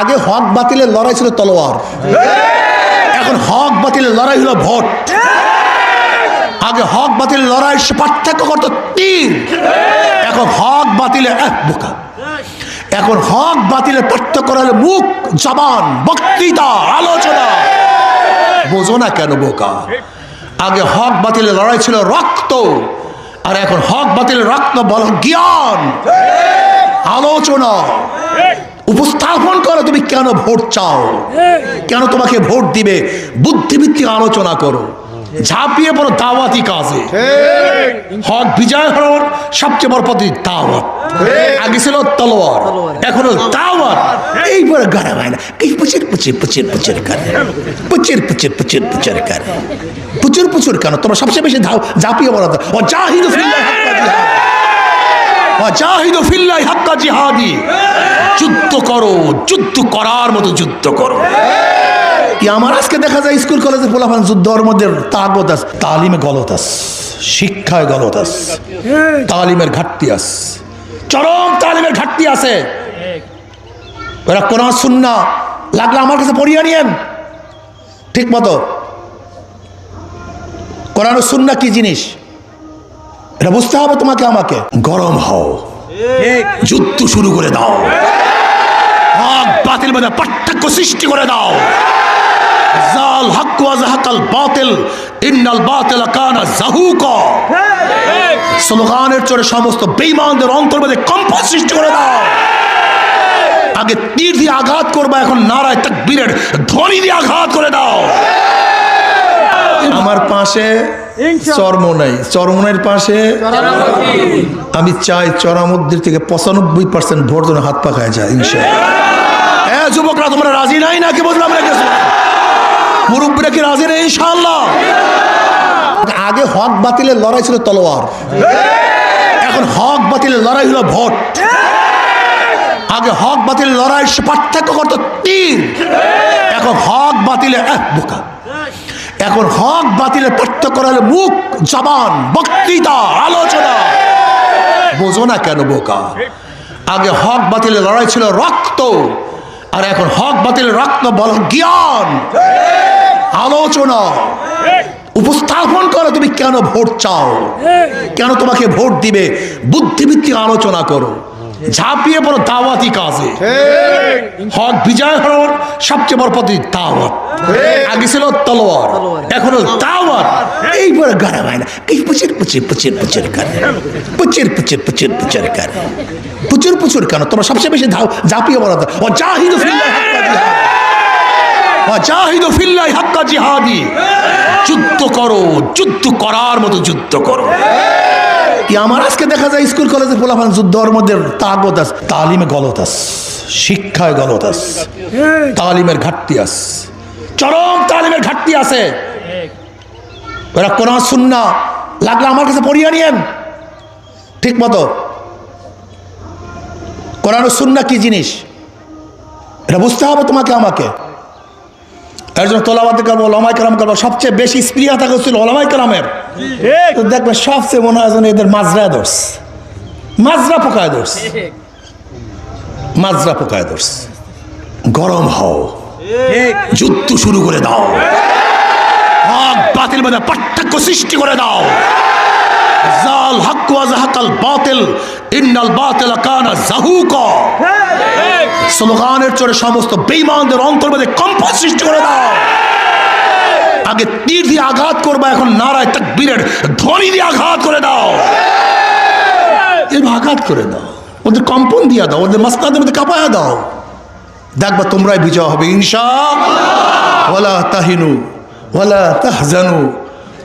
আগে হক বাতিলের লড়াই ছিল তলোয়ার। এখন হক বাতিলের লড়াই হলো ভোট। আগে হক বাতিলের লড়াই পার্থক্য করতো তীর এখন হক বাতিলের এক বোকা। এখন হক বাতিলের পার্থক্য হলো মুখ, জবান, বক্তৃতা, আলোচনা। বোঝো না কেন বোকা? আগে হক বাতিলের লড়াই ছিল রক্ত, আর এখন হক বাতিলের রক্ত বল জ্ঞান, আলোচনা। উপস্থাপন করো, তুমি কেন ভোট চাও? কেন তোমাকে ভোট দিবে? বুদ্ধিভিত্তিক আলোচনা করো। ঝাঁপিয়ে পড়ো দাওয়াতি কাজে। হক বিজয় হওয়ার সবচেয়ে বড় পদ্ধতি দাওয়াত। আগে ছিল তলোয়ার, এখন দাওয়াত। এইবার গাড়া হয় না এই পুচির পুচির পুচির পুচির করে। পুচির পুচির পুচির পুচির করে। পুচুর পুচুর কেন? তোমরা সবচেয়ে বেশি ঝাঁপিয়ে পড়ো ও জাহিদু ফিল্লাহ হাক্কা জিহাদ ফিল্লাহি জিহাদি। যুদ্ধ করো, যুদ্ধ করার মতো যুদ্ধ করো। কি আমার আজকে দেখা যায় স্কুল কলেজে পোলাপান যুদ্ধর মধ্যে তাগত আছে তালিমে গলত আছে শিক্ষায় গলত আছে তালিমের ঘাটতি আছে চরম তালিমের ঘাটতি আছে। ওরা কোন শুননা লাগলে আমার কাছে পড়িয়ে নিয়েন ঠিক মতো। কোরআন শুননা কি জিনিস? এটা বুঝতে হবে তোমাকে, আমাকে। গরম হও। যুদ্ধ শুরু করে দাও। হক বাতিল মধ্যে পার্থক্য সৃষ্টি করে দাও। জাল হক ওয়া জাহাকাল বাতিল, ইন্নাল বাতিল কানা জাহুকা। স্লোগানের চড়ে সমস্ত বেঈমানদের অন্তর মধ্যে কম্প সৃষ্টি করে দাও। আগে তীর দিয়ে আঘাত করবা, এখন নারায় তাকবীরের ধ্বনি দিয়ে আঘাত করে দাও। আমার পাশে চর্ম নাই চর্মনের পাশে আমি চাই চরামদ্দির থেকে পঁচানব্বই পার্সেন্ট ভোট যেন হাত পাকায় যায় ইনশাল্লাহ হ্যাঁ যুবকরা তোমরা রাজি নাই নাকি বুঝলাম মুরব্বীরা কি রাজি নেই ইনশাল্লাহ আগে হক বাতিলের লড়াই ছিল তলোয়ার। এখন হক বাতিলের লড়াই হলো ভোট। আগে হক বাতিলের লড়াই সে পার্থক্য করতো তীর। এখন হক বাতিলের আহ, বোকা। এখন হক বাতিলের পার্থক্য হলো মুখ, জবান, বক্তৃতা, আলোচনা। বোঝো না কেন বোকা? আগে হক বাতিলের লড়াই ছিল রক্ত, আর এখন হক বাতিলের রক্ত বল জ্ঞান। আলোচনা। উপস্থাপন করো তুমি কেন ভোট চাও? কেন তোমাকে ভোট দিবে? বুদ্ধিভিত্তিক আলোচনা করো। ঝাঁপিয়ে পড়ো দাওয়াতি কাজে। হক বিজয় হওয়ার সবচেয়ে বড় পদ্ধতি দাওয়াত। আগে ছিল তলোয়ার এখন দাওয়াত। এইবার গাড়া হয় না এই পুচির পুচির পুচির পুচির করে পুচির পুচির পুচির পুচির করে পুচুর পুচুর কেন? তোমরা সবচেয়ে বেশি ধাও ঝাঁপিয়ে পড়ো ও জাহিদু। জিহাদ ফিল্লাহি হাক্কা জিহাদি। যুদ্ধ করো যুদ্ধ করার মতো যুদ্ধ করো। আমার? আজকে দেখা যায় স্কুল কলেজে পোলাপান যুদ্ধর মধ্যে তাগত আছে তালিমে গলত আছে শিক্ষায় গলত আছে তালিমের ঘাটতি আস চরম তালিমের ঘাটতি আছে। ওরা কোন শুননা লাগলে আমার কাছে পড়িয়ে নিয়েন। ঠিক মতো। কোরআন শুননা কি জিনিস? এটা বুঝতে হবে তোমাকে আমাকে। এর জন্য তোলাবাদ করব ওলামাই কালাম করব সবচেয়ে বেশি স্প্রিয়া থাকে ছিল ওলামাই কালামের তো দেখবে সবচেয়ে মনে হয় এদের মাজরা দোষ। মাজরা পোকায় দোষ। মাজরা পোকায় দোষ। গরম হও। যুদ্ধ শুরু করে দাও। হক বাতিল মধ্যে পার্থক্য সৃষ্টি করে দাও। জাল হক ওয়া জাহাকাল বাতিল ইন্নাল বাতিল কানা জাহুকা। স্লোগানের চড়ে সমস্ত বেঈমানদের অন্তর মধ্যে কম্প সৃষ্টি করে দাও। আগে তীর দিয়ে আঘাত করবা, এখন নারায় তাকবীরের ধ্বনি দিয়ে আঘাত করে দাও। এর আঘাত করে দাও। ওদের কম্পন দিয়ে দাও, ওদের মাস্তাদের মধ্যে কাঁপায়া দাও। দেখবা তোমরাই বিজয় হবে ইনশা ওয়ালা তাহিনু, ওয়ালা তাহজানু,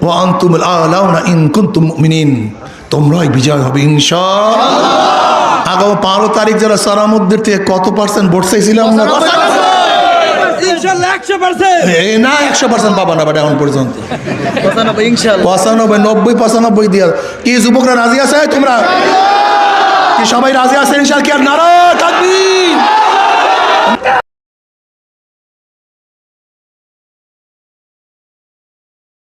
ওয়া আনতুমুল আলাউনা ইন কুনতুম মুমিনিন। তোমরাই বিজয় হবে ইনশা আগামী বারো তারিখ যারা সারামুদ্দের থেকে কত পার্সেন্ট ভোট চাইছিলাম না? একশো পার্সেন্ট এই না একশো পার্সেন্ট পাবা না বাট এখন পর্যন্ত। পঁচানব্বই পঁচানব্বই নব্বই পঁচানব্বই দিয়া। কি যুবকরা রাজি আছে তোমরা? কি সবাই রাজি আছে ইনশাল কি আর নারা থাকবি?